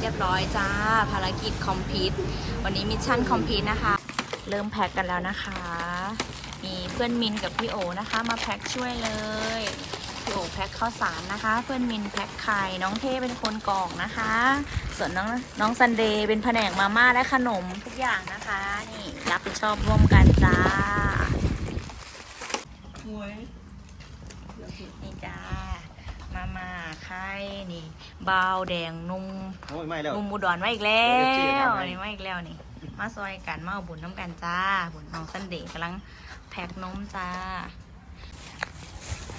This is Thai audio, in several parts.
เรียบร้อยจ้า ภารกิจคอมพลีทวันนี้มิชชั่นคอมพลีทนะคะ เริ่มแพ็กกันแล้วนะคะ มีเพื่อนมินกับพี่โอนะคะ มาแพ็กช่วยเลย พี่โอแพ็คข้าวสารนะคะ เพื่อนมินแพ็คไข่น้องเท่เป็นคนกรอกนะคะ ส่วนน้องน้องซันเดย์เป็นแผนกมาม่าและขนมทุกอย่างนะคะ นี่รับผิดชอบร่วมกันจ้านี่จ้า มาม่าไข่นี่บาวแดงนุ่มโอ้ยไม่แล้ว นุ่มอุดรมาอีกแล้วเอฟซีทำให้นี่มาอีกแล้วนี่ มาซอยกันมาเอาบุญน้ำกันจ้า บุญน้องซันเดย์กำลังแพ็คนมจ้า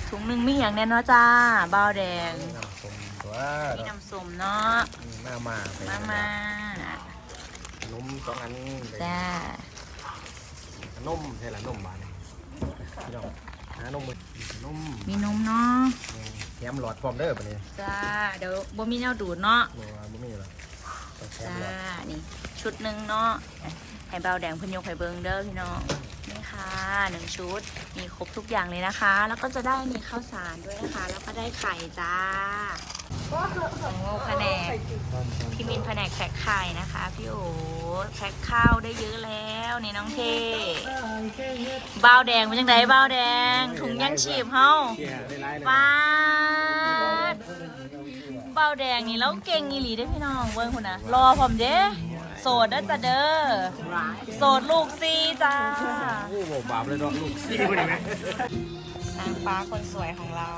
ถุงหนึ่งมีอย่างแน่เนาะจ้าบาวแดงน้ำส้มตัวมีน้ำส้มเนาะมามาไปมามาขนมสองอันจ้าขนมใช่ละนมบานพี่น้องหานมมือขนมมีนมเนาะแถ มหลอดพร้อมเด้อปะเนี่ยจ้าเดี๋ยวบ่มีแนวดูดเนาะบัวบ่มีหรอกต้องแถมจ้าหลอดนี่ ชุดหนึ่งเนาะให้เบาวแดงเพิ่นยกให้เบิงเด้อพี่น้องนี่ค่ะหนึ่งชุดมีครบทุกอย่างเลยนะคะ แล้วก็จะได้มีข้าวสารด้วยนะคะ แล้วก็ได้ไข่จ้าโอ้แผนกพี่มินแผนกแพ็คไข่นะคะ พี่โอแพ็คข้าวได้เยอะแล้วนี่น้องเทบ้าวแดงเป็นจังไดบ้าวแดงถุงยังชีพเฮาเชี่ยได้หลายเลยฟาด บ้าวแดงนี่แล้วเก่งอีหลีได้อพี่น้องเบิ่งคุณนะรอผมเด้โสดนะจ้ะเด้อโสดลูกซีจ้าโอ้โหบาปเลยเนาะลูกซี่คนนี้ไหม นางฟ้าคนสวยของเรา